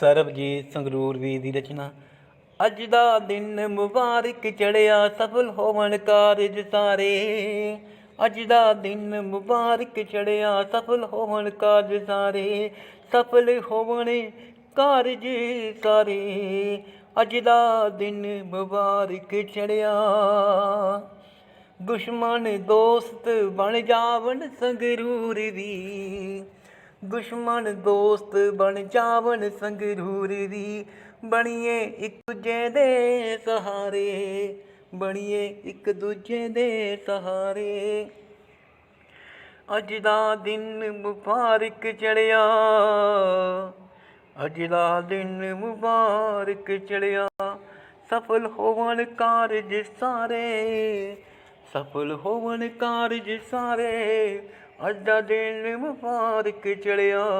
ਸਰਬਜੀਤ ਸੰਗਰੂਰ ਵੀ ਦੀ ਰਚਨਾ। ਅੱਜ ਦਾ ਦਿਨ ਮੁਬਾਰਕ ਚੜਿਆ ਸਫਲ ਹੋਵਣ ਕਾਰਜ ਸਾਰੇ। ਅੱਜ ਦਾ ਦਿਨ ਮੁਬਾਰਕ ਚੜਿਆ ਸਫਲ ਹੋਵਣ ਕਾਰਜ ਸਾਰੇ। ਸਫਲ ਹੋਵਣ ਕਾਰਜ ਸਾਰੇ। ਅੱਜ ਦਾ ਦਿਨ ਮੁਬਾਰਕ ਚੜਿਆ ਦੁਸ਼ਮਣ ਦੋਸਤ ਬਣ ਜਾਵਣ ਸੰਗਰੂਰ ਵੀ ਦੁਸ਼ਮਣ ਦੋਸਤ ਬਣ ਜਾਵਣ ਸੰਗਰੂਰ ਦੀ। ਬਣੀਏ ਇੱਕ ਦੂਜੇ ਦੇ ਸਹਾਰੇ, ਬਣੀਏ ਇੱਕ ਦੂਜੇ ਦੇ ਸਹਾਰੇ। ਅੱਜ ਦਾ ਦਿਨ ਮੁਬਾਰਕ ਚੜਿਆ ਅੱਜ ਦਾ ਦਿਨ ਮੁਬਾਰਕ ਚੜਿਆ ਸਫਲ ਹੋਵਣ ਕਾਰਜ ਸਾਰੇ ਸਫਲ ਹੋਵਣ ਕਾਰਜ ਸਾਰੇ ਅੱਜ ਦਾ ਦਿਨ ਮੁਬਾਰਕ ਚੜਿਆ